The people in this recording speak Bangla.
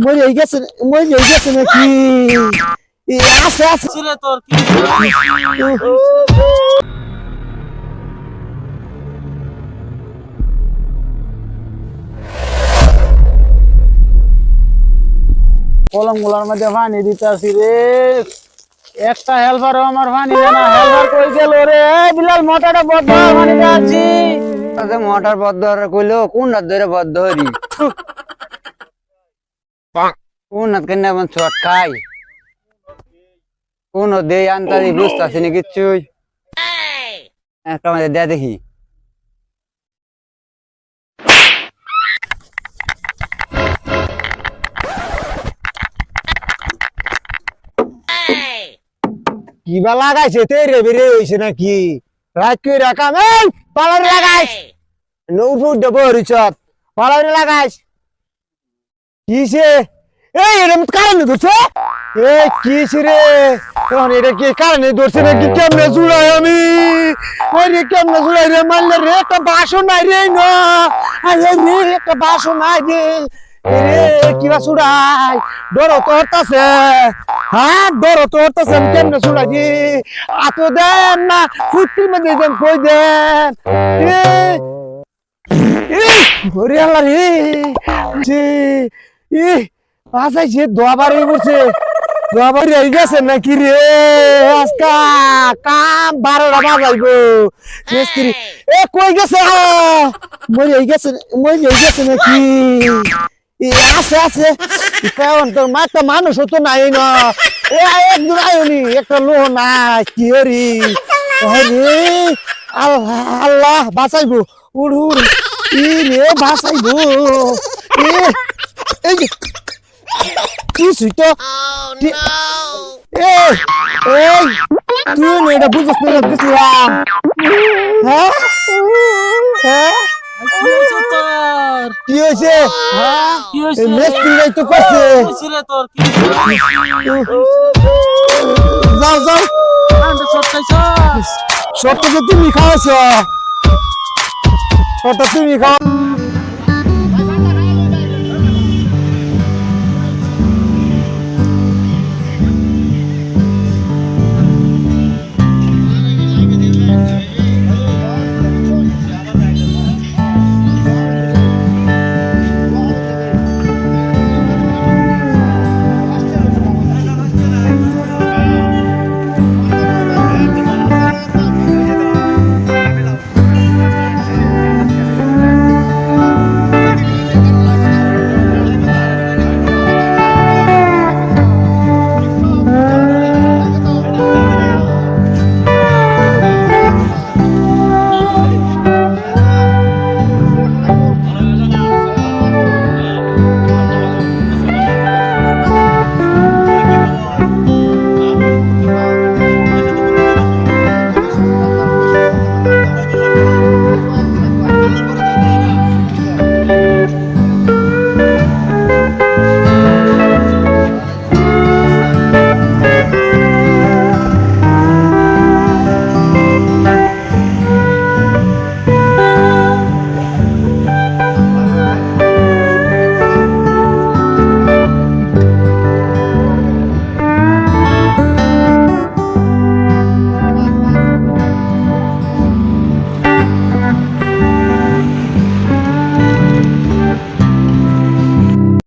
মরে গেছে মরে গেছে নাকি? আছে আছে। তোর কি? কলমগুলার মধ্যে পানি দিতে আসি রে একটা হেল্পার আমার পানি না হেল্পার কই গেল রে বিলাল মোটাটা বদ্ধ হয়ে পানি দিয়ে আসছি আচ্ছা মোটর বদ্ধ কইলো কোন রাত ধরে বদ্ধ হরি কোন কেন এমন চট খাই? কোন দে আনতারি বুঝতাছি না কিচ্ছুই। একটা আমাদের দেয়া দেখি। কিবা লাগাইছে? তে রে বেরে হইছে নাকি? রাত কই রাখাম এই পালারে লাগাইস নৌটু দেব রিচত পালারে লাগাইস। কিসে? এই এরম কারণে ধরছে? এই কিস রে? তখন এটা কি কারণে ধরছে নাকি? কেমনে জুড়াই আমি? ওই রে, কেমনে জুড়াই রে? মারলে রে, একটা বাসন নাই রে, না। আরে রে, একটা বাসন নাই রে। রে, কিবা চুড়াই ডর তো হতাছে হ্যাঁ ডর তো হতাছে আমি কেমনে চুড়াই দি আত দেন না ফুটি মধ্যে দেন, কই দেন? ওরে আল্লাহ রে। ই আসাই যে দোয়াবার হয়ে পড়ছে দোয়াবার গেছে নাকি রে? আজকা কাম বারোটা বাজাইবো। মিস্ত্রি, এ কই গেছে? মরে গেছে মরে গেছে নাকি? আছে আছে। কারণ তোর মা একটা মানুষ তো নাই না। এ একজন আয়নি একটা লোহ নাই, কি হরি? আল্লাহ আল্লাহ, বাঁচাইবো। উড় উড়। ই রে, বাঁচাইবো। এ এই যে কিছুই তো কি- এই এই তুই না এটা বুঝছিস না এটা বুঝলাম হ্যাঁ? হ্যাঁ? কি হয়েছে? তোর কি হয়েছে? হ্যাঁ কি হয়েছে তো করছে। ছিলে তোর? কি যাও যাও। সব। তুমি খাওয়াছ সবটা তুমি খাও।